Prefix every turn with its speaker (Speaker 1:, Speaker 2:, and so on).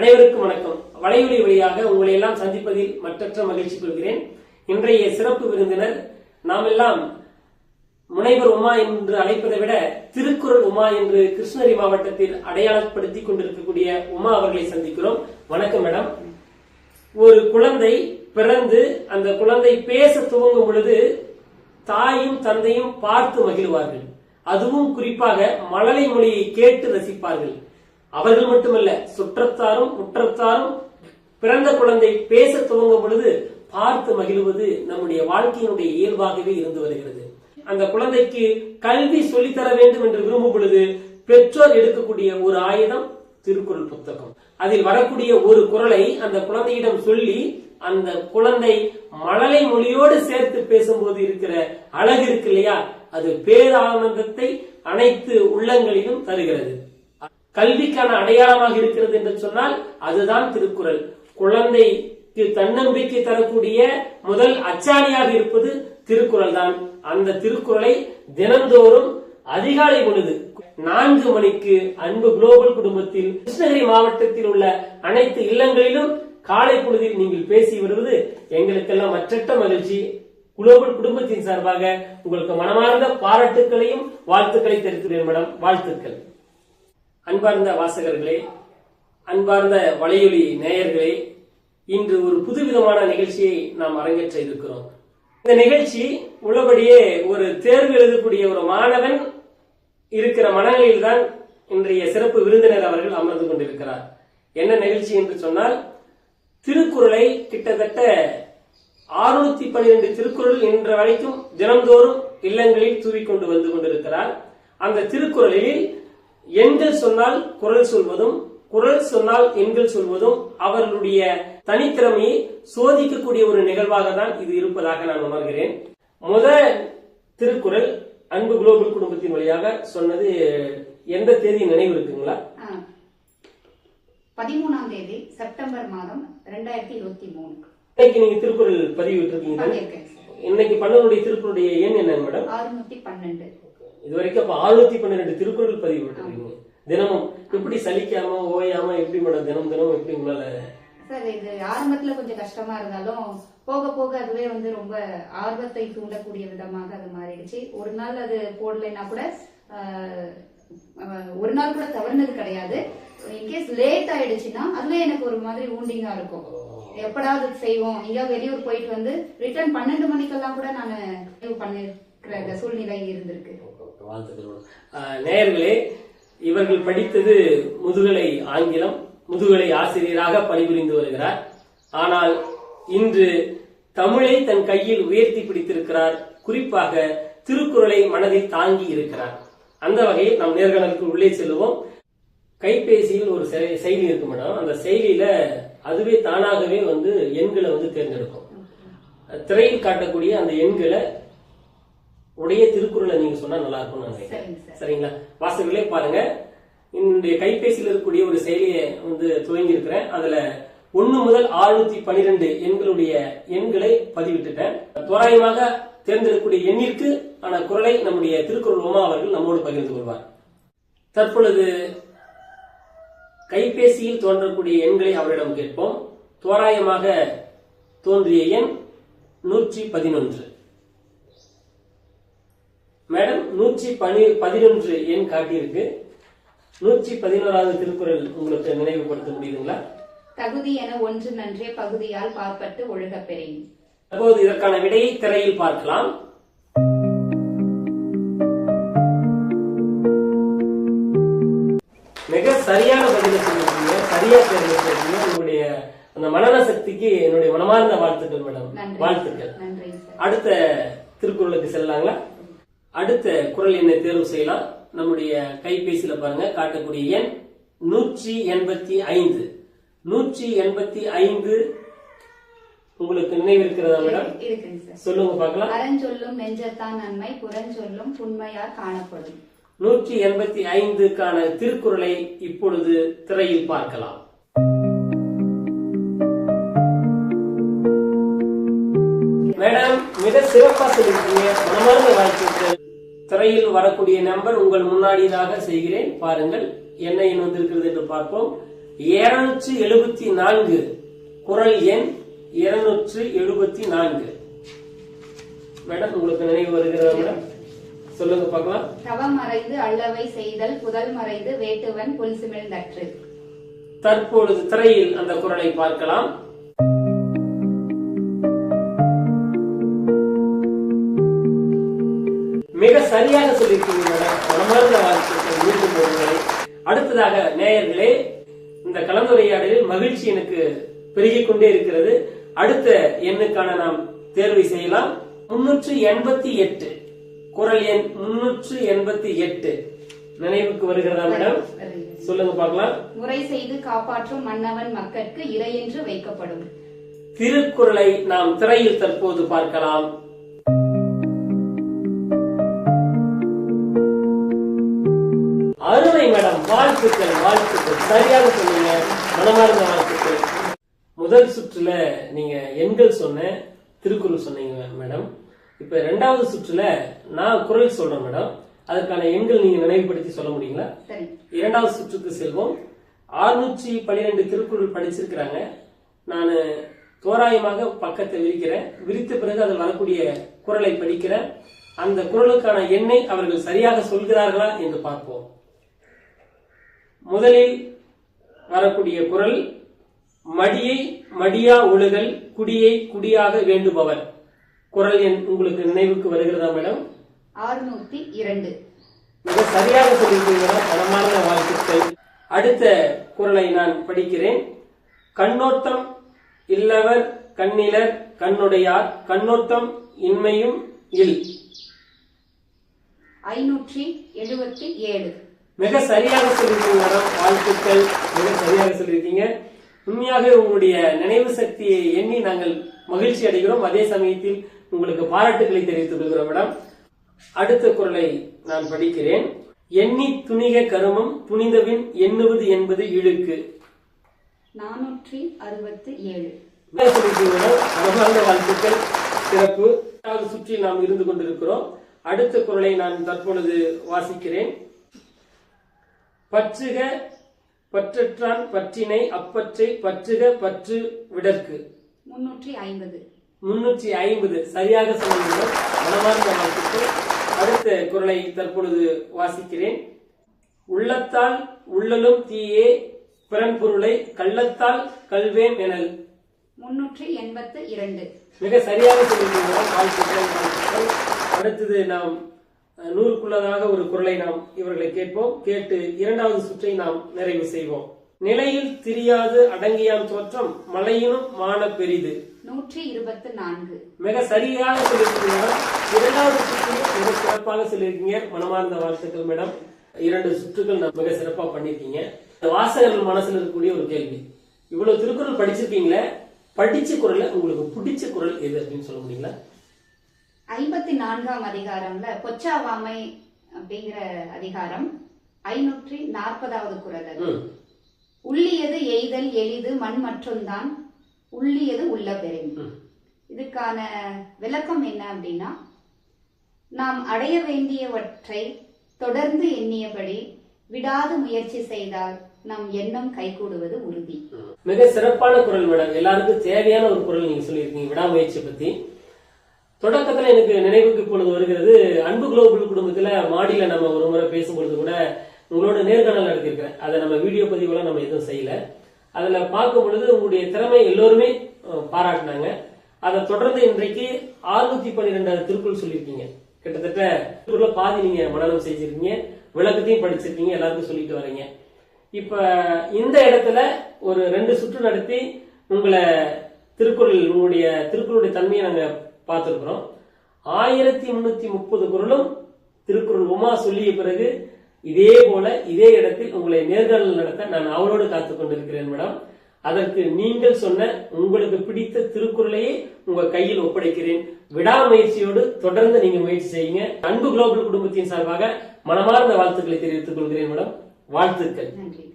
Speaker 1: அனைவருக்கும் வணக்கம். வலையொலி வழியாக உங்களை எல்லாம் சந்திப்பதில் மற்றற்ற மகிழ்ச்சி கொள்கிறேன். இன்றைய சிறப்பு விருந்தினர் நாம் எல்லாம் முனைவர் உமா என்று அழைப்பதை விட திருக்குறள் உமா என்று கிருஷ்ணகிரி மாவட்டத்தில் அடையாளப்படுத்திக் கொண்டிருக்கக்கூடிய உமா அவர்களை சந்திக்கிறோம். வணக்கம் மேடம். ஒரு குழந்தை பிறந்து அந்த குழந்தை பேச துவங்கும் பொழுது தாயும் தந்தையும் பார்த்து மகிழ்வார்கள். அதுவும் குறிப்பாக மழலை மொழியை கேட்டு ரசிப்பார்கள். அவர்கள் மட்டுமல்ல சுற்றத்தாரும் குற்றத்தாரும் பிறந்த குழந்தை பேச துவங்கும் பொழுது பார்த்து மகிழ்வது நம்முடைய வாழ்க்கையினுடைய இயல்பாகவே இருந்து வருகிறது. அந்த குழந்தைக்கு கல்வி சொல்லித்தர வேண்டும் என்று விரும்பும் பொழுது பெற்றோர் எடுக்கக்கூடிய ஒரு ஆயுதம் திருக்குறள் புத்தகம். அதில் வரக்கூடிய ஒரு குரலை அந்த குழந்தையிடம் சொல்லி அந்த குழந்தை மழலை மொழியோடு சேர்த்து பேசும்போது இருக்கிற அழகு இருக்கு இல்லையா? அது பேரானந்தத்தை அனைத்து உள்ளங்களிலும் தருகிறது. கல்விக்கான அடையாளமாக இருக்கிறது என்று சொன்னால் அதுதான் திருக்குறள். குழந்தைக்கு தன்னம்பிக்கை தரக்கூடிய முதல் அச்சாணியாக இருப்பது திருக்குறள் தான் அந்த திருக்குறளை தினந்தோறும் அதிகாலை பொழுது நான்கு மணிக்கு அன்பு குளோபல் குடும்பத்தில் கிருஷ்ணகிரி மாவட்டத்தில் உள்ள அனைத்து இல்லங்களிலும் காலை பொழுதில் நீங்கள் பேசி வருவது எங்களுக்கெல்லாம் மற்றற்ற மகிழ்ச்சி. குளோபல் குடும்பத்தின் சார்பாக உங்களுக்கு மனமார்ந்த பாராட்டுக்களையும் வாழ்த்துக்களை தெரிவித்துள்ளேன் மேடம். வாழ்த்துக்கள். அன்பார்ந்த வாசகர்களே அன்பார்ந்த வலையொலி நேயர்களே இன்று ஒரு புதுவிதமான நிகழ்ச்சியை நாம் அரங்கேற்ற இருக்கிறோம். இந்த நிகழ்ச்சி உள்ளபடியே ஒரு தேர்வு எழுதக்கூடிய ஒரு மாணவன் இருக்கிற மனநிலையில் தான் இன்றைய சிறப்பு விருந்தினர் அவர்கள் அமர்ந்து கொண்டிருக்கிறார். என்ன நிகழ்ச்சி என்று சொன்னால் திருக்குறளை கிட்டத்தட்ட அறுநூத்தி பன்னிரண்டு திருக்குறள் இன்ற வரைக்கும் தினந்தோறும் இல்லங்களில் தூவிக்கொண்டு வந்து கொண்டிருக்கிறார். அந்த திருக்குறளில் எண்கள் சொன்னால் குரல் சொல்வதும் குரல் சொன்னால் எண்கள் சொல்வதும் அவர்களுடைய தனித்திறமையை சோதிக்கக்கூடிய ஒரு நிகழ்வாக தான் இது இருப்பதாக நான் உணர்கிறேன். முத திருக்குறள் அன்பு குளோபல் குடும்பத்தின் வழியாக சொன்னது எந்த தேதி நினைவு இருக்குங்களா.
Speaker 2: பதிமூணாம் தேதி செப்டம்பர் மாதம் ரெண்டாயிரத்தி இருபத்தி மூணு.
Speaker 1: இன்னைக்கு நீங்க திருக்குறள் பதிவிட்டு இருக்கீங்க. இன்னைக்கு பண்ணனுடைய திருக்குறளுடைய எண் என்ன மேடம்?
Speaker 2: அறுநூத்தி பன்னெண்டு.
Speaker 1: இது வரைக்கும் அப்ப ஆறுநூத்தி பன்னிரெண்டு திருக்குறள் பதிவு விட்டுருக்கீங்க தினமும் எப்படி சலிக்காம ஓயாம எப்படி மேடம் தினம் தினம் எப்படி உங்களால
Speaker 2: சார் இது ஆரம்பத்துல கொஞ்சம் கஷ்டமா இருந்தாலும் போக போக அதுவே வந்து ரொம்ப ஆர்வத்தை தூண்டக்கூடிய விதமாக அது மாறிடுச்சு. ஒரு நாள் அது போடலைன்னா கூட ஒரு நாள் கூட தவறுனது கிடையாது. இன்கேஸ் லேட் ஆயிடுச்சுன்னா அதுவே எனக்கு ஒரு மாதிரி ஊண்டிங்கா இருக்கும். எப்படாவது செய்வோம்? இங்கே வெளியூர் போயிட்டு வந்து ரிட்டர்ன் பன்னெண்டு மணிக்கெல்லாம் கூட நான் பண்ணிருக்கிற சூழ்நிலை இருந்திருக்கு.
Speaker 1: வாழ்த்துக்கள். ஆஹ், நேயர்களே இவர்கள் படித்தது முதுகலை ஆங்கிலம் முதுகலை ஆசிரியராக பணிபுரிந்து வருகிறார். ஆனால் இன்று தமிழை தன் கையில் உயர்த்தி பிடித்திருக்கிறார். குறிப்பாக திருக்குறளை மனதில் தாங்கி இருக்கிறார். அந்த வகையில் நம் நேர்களுக்கு உள்ளே செல்லுவோம். கைபேசியில் ஒரு செ- செயலி இருக்கு மேடம். அந்த செயலியில அதுவே தானாகவே வந்து எண்களை வந்து தேர்ந்தெடுக்கும். திரையில் காட்டக்கூடிய அந்த எண்களை உடைய திருக்குறளை நீங்க சொன்னா நல்லா இருக்கும்னு நான் நினைக்கிறேன்.
Speaker 2: சரிங்க சார்.
Speaker 1: சரிங்களா? வாசகர்களே பாருங்க. என்னுடைய கைபேசியில் இருக்கக்கூடிய ஒரு செயலியை வந்து துவங்கி இருக்கிறேன் அதுல ஒன்னு முதல் ஆறுநூத்தி பனிரெண்டு எண்களுடைய எண்களை பதிவிட்டுட்டேன். தோராயமாக தேர்ந்தெடுக்கக்கூடிய எண்ணிற்கு ஆன குரலை நம்முடைய திருக்குறள் உமா அவர்கள் நம்மோடு பகிர்ந்து கொள்வார். தற்பொழுது கைபேசியில் தோன்றக்கூடிய எண்களை அவரிடம் கேட்போம். தோராயமாக தோன்றிய எண் நூற்றி பதினொன்று. மேடம் நூற்றி பனி பதினொன்று எண் காட்டியிருக்கு. நூற்றி பதினோராவது திருக்குறள் உங்களுக்கு நினைவுபடுத்த முடியுதுங்களா?
Speaker 2: தகுதி என ஒன்று நன்றே பகுதியால் பார்ப்பட்டு ஒழுகப் பெறேன்.
Speaker 1: அப்போது இதற்கான விடையை திரையில் பார்க்கலாம். மிக சரியான பதிலை சொல்லிருக்கீங்க சரியா தேர்ந்தெடுத்திருக்கீங்க உங்களுடைய அந்த மனன சக்திக்கு என்னுடைய மனமார்ந்த வாழ்த்துக்கள் மேடம். வாழ்த்துக்கள். அடுத்த திருக்குறளுக்கு செல்லலாங்களா? அடுத்த குறள் எண்ணை தேர்வு செய்யலாம். நம்முடைய கைபேசியில பாருங்க காட்டக்கூடிய எண் நூற்றி எண்பத்தி ஐந்து. நூற்றி எண்பத்தி ஐந்து. உங்களுக்கு நினைவிருக்கிறதா மேடம்?
Speaker 2: இருக்குங்க சார்.
Speaker 1: சொல்லுங்க பார்க்கலாம்.
Speaker 2: அறஞ்சொல்லும் நெஞ்சத்தான் நன்மை புறஞ்சொல்லும் புண்மையார் காணப்படும்.
Speaker 1: நூற்றி எண்பத்தி ஐந்துக்கான திருக்குறளை இப்பொழுது திரையில் பார்க்கலாம். மேடம் மிக சிறப்பா சொல்லிருக்கீங்க மனமார்ந்த வாழ்த்துக்கள் திரையில் வரக்கூடிய நம்பர் உங்கள் முன்னாடியதாக செய்கிறேன். பாருங்கள் என்ன எண் வந்திருக்கிறது என்று பார்ப்போம். இருநூற்று எழுபத்தி நான்கு. குரல் எண் இருநூற்று எழுபத்தி நான்கு. மேடம் உங்களுக்கு நினைவு வருகிறதா மேடம்? சொல்லுங்க பார்க்கலாம்.
Speaker 2: தவம் மறைந்து அல்லவை செய்தல் புதல் மறைந்து வேட்டுவன் புல் சிமிழ்ந்தற்று.
Speaker 1: தற்பொழுது திரையில் அந்த குரலை பார்க்கலாம். சரியாக சொல்லியிருக்கீங்க மேடம் மனமார்ந்த வாழ்த்துக்கள் மீண்டும் ஒரு முறை அடுத்ததாக நேயர்களே இந்த கலந்துரையாடலில் மகிழ்ச்சி எனக்கு பெருகிக் கொண்டே இருக்கிறது. அடுத்த எண்ணுக்கான நாம் தேர்வை செய்யலாம். முன்னூற்று எண்பத்தி எட்டு. குரல் எண் முன்னூற்று எண்பத்தி எட்டு. நினைவுக்கு வருகிறதா மேடம் சொல்லுங்க பார்க்கலாம்.
Speaker 2: முறை செய்து காப்பாற்றும் மன்னவன் மக்கட்கு இறையென்று வைக்கப்படும்.
Speaker 1: திருக்குறளை நாம் திரையில் தற்போது பார்க்கலாம். வாழ்த்துக்கள் வாழ்த்துக்கள். சரியாக சொன்னீங்க. மனமார்ந்த வாழ்த்துக்கள். முதல் சுற்றுல நீங்க எண்கள் சொன்ன திருக்குறள் சொன்னீங்க மேடம். இப்ப இரண்டாவது சுற்றுல நான் குரல் சொல்றேன் மேடம். அதற்கான எண்கள் நீங்க நினைவுபடுத்தி சொல்ல முடியுங்களா? இரண்டாவது சுற்றுக்கு செல்வோம். ஆறுநூற்றி பன்னிரெண்டு திருக்குறள் படிச்சிருக்கிறாங்க. நான் தோராயமாக பக்கத்தை விரிக்கிறேன். விரித்த பிறகு அதில் வரக்கூடிய குறளை படிக்கிறேன். அந்த குறளுக்கான எண்ணை அவர்கள் சரியாக சொல்கிறார்களா என்று பார்ப்போம். முதலில் வரக்கூடிய குறள் மடியை மடியா ஒழுகல் குடியை குடியாக வேண்டுபவர். குறள் எண் உங்களுக்கு நினைவுக்கு வருகிறதா மேடம்?
Speaker 2: ஆறுநூத்தி இரண்டு.
Speaker 1: மிக சரியாக சொல்லியிருக்கீங்க மனமார்ந்த வாழ்த்துக்கள். அடுத்த குறளை நான் படிக்கிறேன். கண்ணோட்டம் இல்லவர் கண்ணிலர் கண்ணுடையார் கண்ணோட்டம் இன்மையும் இல்.
Speaker 2: ஐநூற்றி எழுபத்தி ஏழு.
Speaker 1: மிக சரியாக சொல்லியிருக்கீங்க மேடம். வாழ்த்துக்கள். மிக சரியாக சொல்லியிருக்கீங்க. உண்மையாக உங்களுடைய நினைவு சக்தியை எண்ணி நாங்கள் மகிழ்ச்சி அடைகிறோம். அதே சமயத்தில் உங்களுக்கு பாராட்டுகளை தெரிவித்துக் கொள்கிறோம் மேடம். அடுத்த குறளை நான் படிக்கிறேன். எண்ணி துணிக கருமம் துணிந்தவின் எண்ணுவது என்பது இழுக்கு.
Speaker 2: நானூற்றி அறுபத்தி ஏழு.
Speaker 1: வாழ்த்துக்கள். சிறப்பு. சுற்றில் நாம் இருந்து கொண்டிருக்கிறோம். அடுத்த குறளை நான் தற்பொழுது வாசிக்கிறேன். பற்றுக பற்றற்றான் பற்றினை அப்பற்றை பற்றுக பற்று விடற்கு.
Speaker 2: முன்னூற்றி ஐம்பது.
Speaker 1: முன்னூற்றி ஐம்பது. சரியாக சொன்னீங்க மனமார்ந்த வாழ்த்துக்கள். அடுத்த குறளை தற்பொழுது வாசிக்கிறேன். உள்ளத்தால் உள்ளலும் தீயே பிறன்பொருளை கள்ளத்தால் கல்வேம் எனல்.
Speaker 2: முன்னூற்றி எண்பத்து இரண்டு.
Speaker 1: மிக சரியாக வாழ்த்துக்கள் வாழ்த்துக்கள். அடுத்தது நாம் அஹ், நூறுக்குள்ளதாக ஒரு குரலை நாம் இவர்களை கேட்போம். கேட்டு இரண்டாவது சுற்றை நாம் நிறைவு செய்வோம். நிலையில் திரியாது அடங்கியான் தோற்றம் மலையினும் மான பெரிது.
Speaker 2: நூற்றி இருபத்து நான்கு.
Speaker 1: மிக சரியாக சொல்லியிருக்கீங்க இரண்டாவது சுற்றில் மிக சிறப்பாக சொல்லியிருக்கீங்க. மனமார்ந்த வாழ்த்துக்கள் மேடம். இரண்டு சுற்றுகள் நான் மிக சிறப்பா பண்ணிருக்கீங்க வாசகர்கள் மனசுல இருக்கக்கூடிய ஒரு கேள்வி. இவ்வளவு திருக்குறள் படிச்சிருக்கீங்களே? படிச்ச குரல்ல உங்களுக்கு பிடிச்ச குரல் எது அப்படின்னு சொல்ல முடியுங்களா?
Speaker 2: ஐம்பத்தி நான்காம் அதிகாரம்ல பொச்சாவாமை அப்படிங்கிற அதிகாரம் ஐநூற்றி நாற்பதாவது குரல். உள்ளியது எய்தல் எளிது மண் மற்றும்தான் உள்ளியது உள்ள பெரும். இதுக்கான விளக்கம் என்ன அப்படின்னா நாம் அடைய வேண்டியவற்றை தொடர்ந்து எண்ணியபடி விடாது முயற்சி செய்தால் நம் எண்ணம் கைகூடுவது உறுதி.
Speaker 1: மிக சிறப்பான குரல் மேடம். எல்லாருக்கும் தேவையான ஒரு குரல் நீங்க சொல்லியிருக்கீங்க விடாமுயற்சி பத்தி. தொடக்கத்துல எனக்கு நினைவுக்கு போனது வருகிறது. அன்பு குளோபல் குடும்பத்துல மாடியில நம்ம ஒரு முறை பேசும்பொழுது கூட உங்களோட நேர்காணல் நடத்திருக்கிறேன் அதை நம்ம வீடியோ பதிவுலாம் நம்ம எதுவும் செய்யல. அதுல பார்க்கும் பொழுது உங்களுடைய திறமை எல்லோருமே பாராட்டினாங்க. அதை தொடர்ந்து இன்றைக்கு ஆறுநூத்தி பன்னிரெண்டாவது திருக்குள் சொல்லியிருக்கீங்க. கிட்டத்தட்ட திருக்குறள பாதி நீங்க மனநலம் செஞ்சிருக்கீங்க. விளக்கத்தையும் படிச்சிருக்கீங்க. எல்லாருக்கும் சொல்லிட்டு வரீங்க. இப்ப இந்த இடத்துல ஒரு ரெண்டு சுற்று நடத்தி உங்களை திருக்குறள் உங்களுடைய திருக்குறளுடைய தன்மையை நாங்க பார்த்துருக்குறோம். ஆயிரத்தி முன்னூத்தி முப்பது குறளும் திருக்குறள் உமா சொல்லிய பிறகு இதே போல இதே இடத்தில் உங்களை நேர்காணல் நடத்த நான் அவளோடு காத்துக் கொண்டிருக்கிறேன் மேடம். அதற்கு நீங்கள் சொன்ன உங்களுக்கு பிடித்த திருக்குறளையே உங்க கையில் ஒப்படைக்கிறேன். விடாமுயற்சியோடு தொடர்ந்து நீங்க முயற்சி செய்யுங்க. அன்பு குளோபல் குடும்பத்தின் சார்பாக மனமார்ந்த வாழ்த்துக்களை தெரிவித்துக் கொள்கிறேன் மேடம். வாழ்த்துக்கள்.
Speaker 2: நன்றி.